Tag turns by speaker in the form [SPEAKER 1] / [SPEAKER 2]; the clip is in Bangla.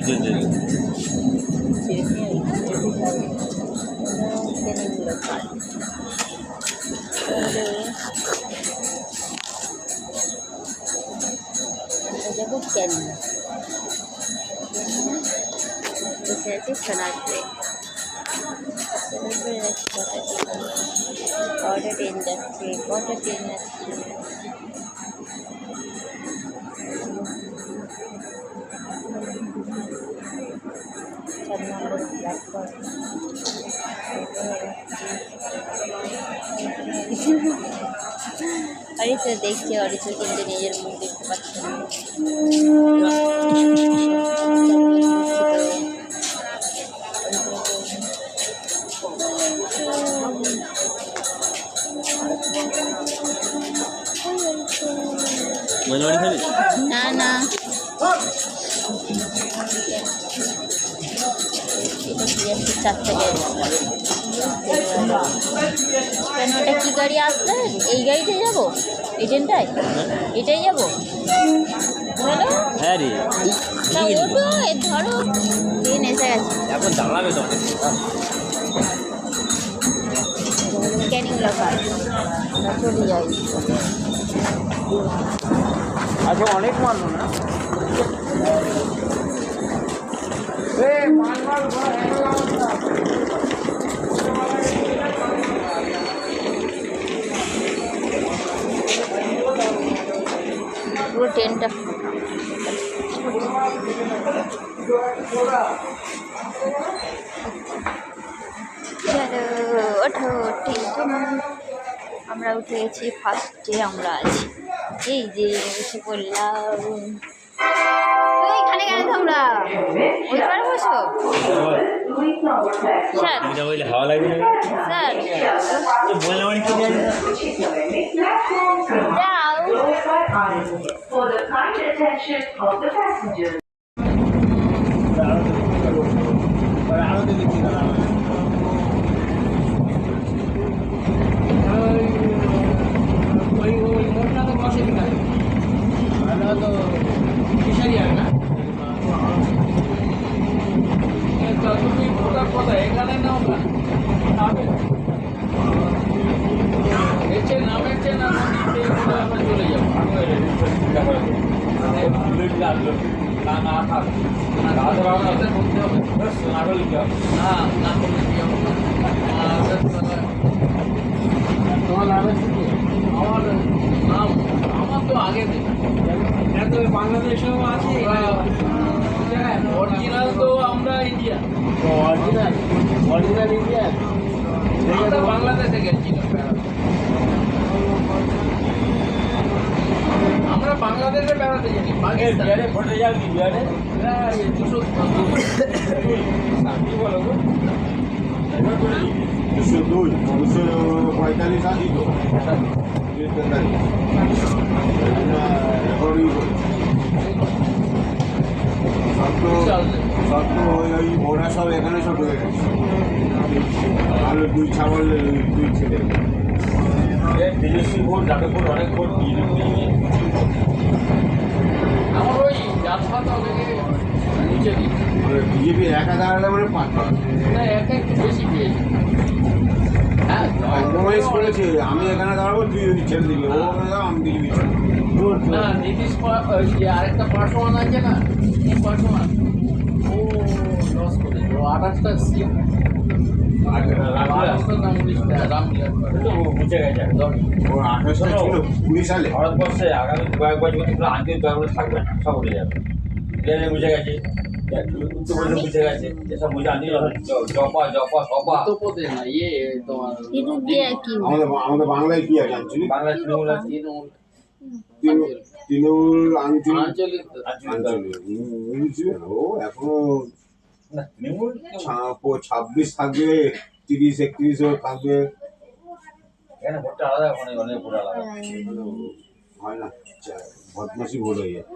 [SPEAKER 1] రైట్ చేసి కనాటే ఆర్డర్ ఇండస్ట్రీ ఆర్డర్ ఇండస్ట్రీ 어릴 때 내게 어린 친구들이 이런 분도 있고 같은 나나 না চারটে কেন ওটা কি গাড়ি আসবে এই গাড়িতে যাব ট্রেনটায় এটাই যাব
[SPEAKER 2] দাঁড়াবে
[SPEAKER 1] ক্যানিং
[SPEAKER 2] অনেক মারলো না
[SPEAKER 1] ট্রেনটা চলো ওঠো ট্রেন আমরা উঠে গেছি ফার্স্টে আমরা আছি। এই যে বসে পড়লাম। এখানে কেন তোমরা? ওই পারে বসো। স্যার।
[SPEAKER 2] হাওয়া লাগবে।
[SPEAKER 1] Sir.
[SPEAKER 3] For the kind attention of the passengers.
[SPEAKER 4] আমার নাম আমার তো আগে থেকে বাংলাদেশেও আছে অরিজিনাল তো আমরা ইন্ডিয়া
[SPEAKER 5] অরিজিনাল অরিজিনাল ইন্ডিয়ান
[SPEAKER 4] আমরা বাংলাদেশে গেছিলাম বেড়াতে। আমরা বাংলাদেশে বেড়াতে যাই পাকিস্তান
[SPEAKER 2] বিহারে ভোটে যাবি বিহারে
[SPEAKER 4] দুশো
[SPEAKER 5] দুই দুশো পঁয়তাল্লিশ আশি তো ওই ওরা সব এখানে সব ঢুকে গেছে ভালো দুই ছাগল দুই ছেলে
[SPEAKER 2] তেজস্বী ভোট যাদবপুর অনেক ভোট
[SPEAKER 4] আমার ওই জাতপাত থেকে নিচে দিই
[SPEAKER 5] বিজেপি একা দাঁড়ালে মানে পাঁচ কম্প্রোমাইজ করেছে। আমি এখানে দাঁড়াবো তুই ছেড়ে দিবি। ও আমি বিজেপি
[SPEAKER 4] না নীতিশ পা- ওই যে আরেকটা পার্সোয়ান আছে না? এই ও লস করেছে ও আঠাশটা সিট
[SPEAKER 2] ভারতবর্ষে আগামী কয়েক বছর পুরো আন্তরিক দলগুলো থাকবে না সব উঠে যাবে বিহারে বুঝে গেছে বুঝে গেছে
[SPEAKER 5] আমাদের আমাদের বাংলায় কি আছে আঞ্চলিক
[SPEAKER 2] বাংলা তৃণমূল আছে
[SPEAKER 4] তৃণমূল
[SPEAKER 5] আঞ্চলিক
[SPEAKER 4] আঞ্চলিক
[SPEAKER 2] আঞ্চলিক।
[SPEAKER 5] আঞ্চলিক ও, এখনও ছাব্বিশ থাকবে তিরিশ একত্রিশও থাকবে
[SPEAKER 2] এখানে ভোটটা আলাদা ওখানে অনেক ভোট আলাদা।
[SPEAKER 5] হয়। না বদমাসি ভোট হয়ে যায়।